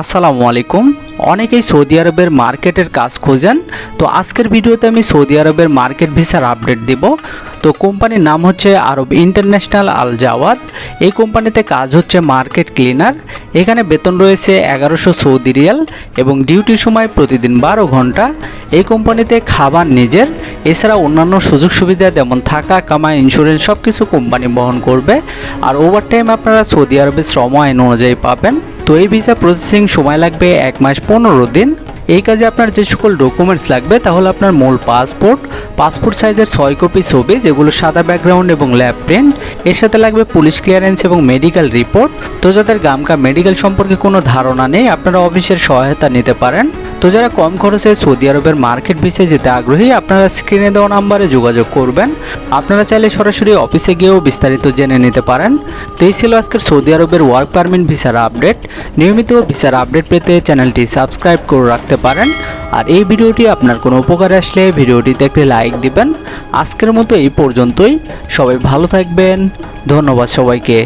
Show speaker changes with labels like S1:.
S1: আসসালামু আলাইকুম। অনেকেই সৌদি আরবের মার্কেটের কাজ খোঁজেন। তো আজকের ভিডিওতে আমি সৌদি আরবের মার্কেট ভিসার আপডেট দিব। তো কোম্পানির নাম হচ্ছে আরব ইন্টারন্যাশনাল আল জাওয়াদ। এই কোম্পানিতে কাজ হচ্ছে মার্কেট ক্লিনার। এখানে বেতন রয়েছে এগারোশো সৌদি রিয়াল এবং ডিউটির সময় প্রতিদিন বারো ঘণ্টা। এই কোম্পানিতে খাবার নিজের। এছাড়া অন্যান্য সুযোগ সুবিধা যেমন থাকা কামা ইন্স্যুরেন্স সব কিছু কোম্পানি বহন করবে। আর ওভারটাইম আপনারা সৌদি আরবের শ্রম আইন অনুযায়ী পাবেন। তো এই ভিসা প্রসেসিং সময় লাগবে এক মাস পনেরো দিন। এই কাজে আপনার যে সকল ডকুমেন্টস লাগবে, তাহলে আপনার মূল পাসপোর্ট পাসপোর্ট সাইজের ছয় কপি ছবি, যেগুলো সাদা ব্যাকগ্রাউন্ড এবং ল্যাব প্রিন্ট এর সাথে লাগবে পুলিশ ক্লিয়ারেন্স এবং মেডিকেল রিপোর্ট তো যাদের গামকা মেডিকেল সম্পর্কে কোনো ধারণা নেই, আপনারা অফিসের সহায়তা নিতে পারেন। তো যারা কম খরচে সৌদি আরবের মার্কেট ভিসায় যেতে আগ্রহী, আপনারা স্ক্রিনে দেওয়া নাম্বারে যোগাযোগ করবেন। আপনারা চাইলে সরাসরি অফিসে গিয়েও বিস্তারিত জেনে নিতে পারেন। তো এই ছিল আজকের সৌদি আরবের ওয়ার্ক পারমিট ভিসার আপডেট নিয়মিত ভিসার আপডেট পেতে চ্যানেলটি সাবস্ক্রাইব করে রাখতে পারেন। আর এই ভিডিওটি আপনার কোনো উপকারে আসলে ভিডিওটিতে একটি লাইক দিবেন। আজকের মতো এই পর্যন্তই। সবাই ভালো থাকবেন। ধন্যবাদ সবাইকে।